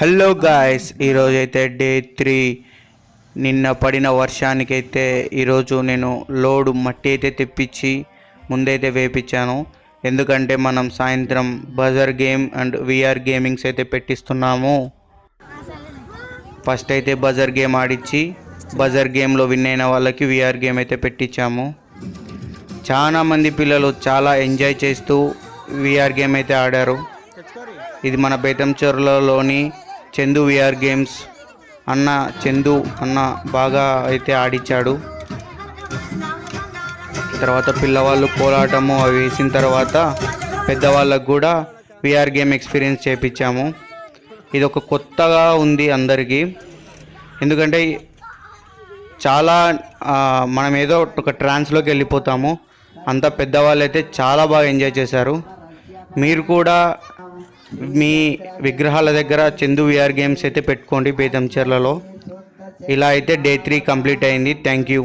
Hello guys ఈరోజు అయితే day three. నిన్న పడిన వర్షానికైతే ఈరోజు నేను లోడు మట్టి అయితే తెప్పించి ముందైతే వేపించాను. ఎందుకంటే మనం సాయంత్రం buzzer game and VR gamings అయితే పెట్టిస్తున్నాము. ఫస్ట్ అయితే బజర్ గేమ్ ఆడిచ్చి బజర్ గేమ్లో విన్ అయిన వాళ్ళకి విఆర్ గేమ్ అయితే పెట్టించాము చాలా మంది పిల్లలు చాలా ఎంజాయ్ చేస్తూ విఆర్ గేమ్ అయితే ఆడారు. ఇది మన బేతంచెర్లలోని చందు విఆర్ గేమ్స్. అన్న చందు అన్న బాగా అయితే ఆడిచ్చాడు. తర్వాత పిల్లవాళ్ళు కోలాటము అవి వేసిన తర్వాత పెద్దవాళ్ళకు కూడా విఆర్ గేమ్ ఎక్స్పీరియన్స్ చేపించాము ఇది ఒక కొత్తగా ఉంది అందరికీ. ఎందుకంటే చాలా మనం ఏదో ఒక ట్రాన్స్లోకి వెళ్ళిపోతాము. అంత పెద్దవాళ్ళు అయితే చాలా బాగా ఎంజాయ్ చేశారు. మీరు కూడా మీ విగ్రహాల దగ్గర చందు విఆర్ గేమ్స్ అయితే పెట్టుకోండి బేతంచెర్లలో. ఇలా అయితే డే త్రీ కంప్లీట్ అయింది. Thank you